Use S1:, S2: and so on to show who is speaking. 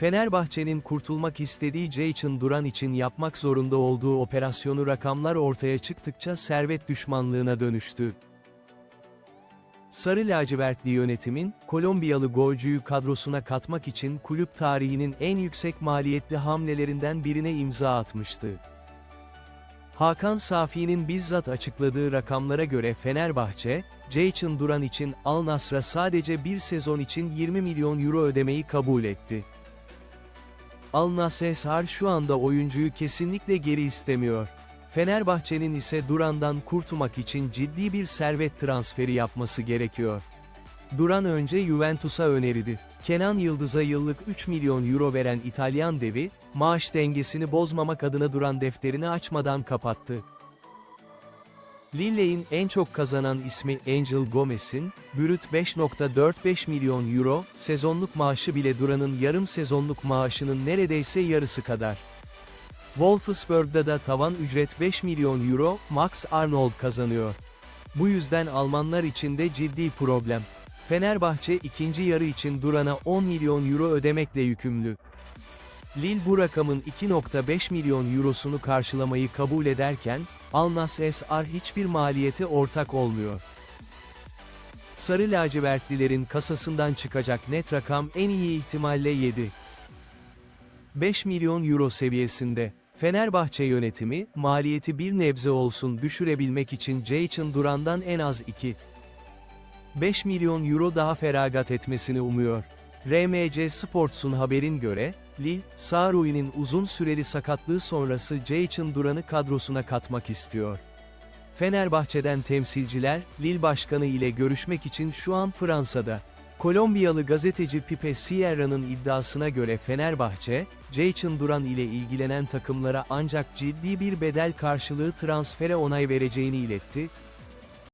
S1: Fenerbahçe'nin kurtulmak istediği Jayson Duran için yapmak zorunda olduğu operasyonu rakamlar ortaya çıktıkça servet düşmanlığına dönüştü. Sarı lacivertli yönetimin, Kolombiyalı golcüyü kadrosuna katmak için kulüp tarihinin en yüksek maliyetli hamlelerinden birine imza atmıştı. Hakan Safi'nin bizzat açıkladığı rakamlara göre Fenerbahçe, Jayson Duran için Al Nassr'a sadece bir sezon için 20 milyon euro ödemeyi kabul etti. Al Nassr şu anda oyuncuyu kesinlikle geri istemiyor. Fenerbahçe'nin ise Duran'dan kurtulmak için ciddi bir servet transferi yapması gerekiyor. Duran önce Juventus'a öneridi. Kenan Yıldız'a yıllık 3 milyon euro veren İtalyan devi, maaş dengesini bozmamak adına Duran defterini açmadan kapattı. Lille'in en çok kazanan ismi Angel Gomez'in, brüt 5.45 milyon euro, sezonluk maaşı bile Duran'ın yarım sezonluk maaşının neredeyse yarısı kadar. Wolfsburg'da da tavan ücret 5 milyon euro, Max Arnold kazanıyor. Bu yüzden Almanlar için de ciddi problem. Fenerbahçe ikinci yarı için Duran'a 10 milyon euro ödemekle yükümlü. Lille bu rakamın 2.5 milyon eurosunu karşılamayı kabul ederken, Al Nassr SR hiçbir maliyete ortak olmuyor. Sarı lacivertlilerin kasasından çıkacak net rakam en iyi ihtimalle 7. 5 milyon euro seviyesinde. Fenerbahçe yönetimi, maliyeti bir nebze olsun düşürebilmek için Jayson Duran'dan en az 2. 5 milyon euro daha feragat etmesini umuyor. RMC Sports'un haberin göre, Lille, Sarroui'nin uzun süreli sakatlığı sonrası Jayson Duran'ı kadrosuna katmak istiyor. Fenerbahçe'den temsilciler, Lille Başkanı ile görüşmek için şu an Fransa'da. Kolombiyalı gazeteci Pipe Sierra'nın iddiasına göre Fenerbahçe, Jayson Duran ile ilgilenen takımlara ancak ciddi bir bedel karşılığı transfere onay vereceğini iletti,